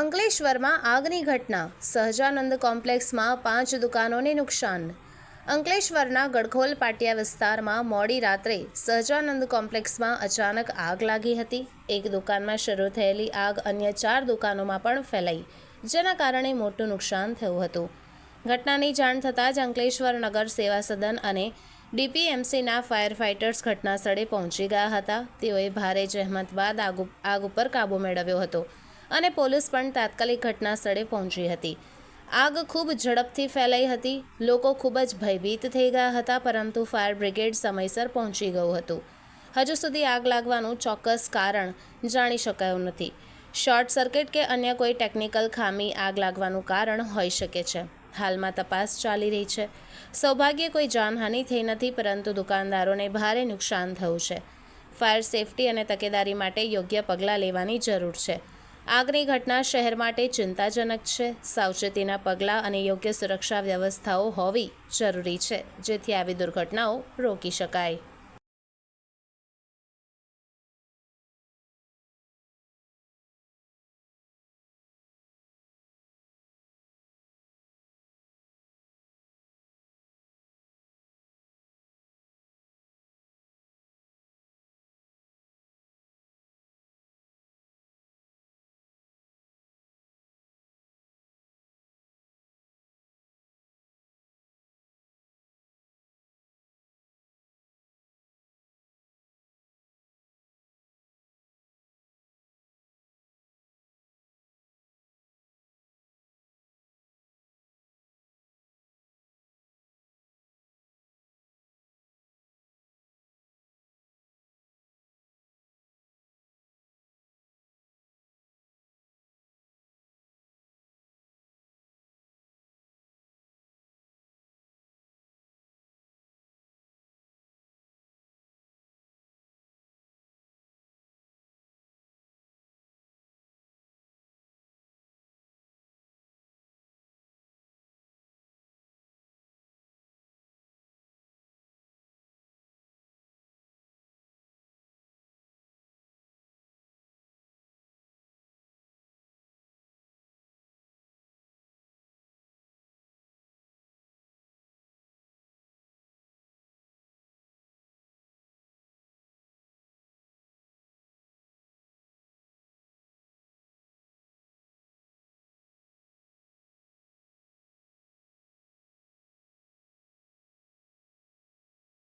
અંકલેશ્વરમાં આગની ઘટના. સહજાનંદ કોમ્પ્લેક્સમાં પાંચ દુકાનોને નુકસાન. અંકલેશ્વરના ગડખોલ પાટિયા વિસ્તારમાં મોડી રાત્રે સહજાનંદ કોમ્પ્લેક્સમાં અચાનક આગ લાગી હતી. એક દુકાનમાં શરૂ થયેલી આગ અન્ય ચાર દુકાનોમાં પણ ફેલાઈ, જેના કારણે મોટું નુકસાન થયું હતું. ઘટનાની જાણ થતાં જ અંકલેશ્વર નગર સેવા સદન અને ડીપીએમસીના ફાયર ફાઇટર્સ ઘટના સ્થળે પહોંચી ગયા હતા. તેઓએ ભારે જહેમત બાદ આગ આગ ઉપર કાબૂ મેળવ્યો હતો. અને પોલીસ પણ તાત્કાલિક ઘટના સ્થળે પહોંચી હતી. આગ ખૂબ ઝડપથી ફેલાઈ હતી. લોકો ખૂબ જ ભયભીત થઈ ગયા હતા, પરંતુ ફાયર બ્રિગેડ સમયસર પહોંચી ગયું હતું. હજુ સુધી આગ લાગવાનું ચોક્કસ કારણ જાણી શકાયું નથી. શોર્ટ સર્કિટ કે અન્ય કોઈ ટેકનિકલ ખામી આગ લાગવાનું કારણ હોઈ શકે છે. હાલમાં તપાસ ચાલી રહી છે. સૌભાગ્ય કોઈ જાનહાનિ થઈ નથી, પરંતુ દુકાનદારોને ભારે નુકસાન થયું છે. ફાયર સેફટી અને તકેદારી માટે યોગ્ય પગલાં લેવાની જરૂર છે. આગની ઘટના શહેર માટે ચિંતાજનક છે. સાવચેતીના પગલાં અને યોગ્ય સુરક્ષા વ્યવસ્થાઓ હોવી જરૂરી છે, જેથી આવી દુર્ઘટનાઓ રોકી શકાય.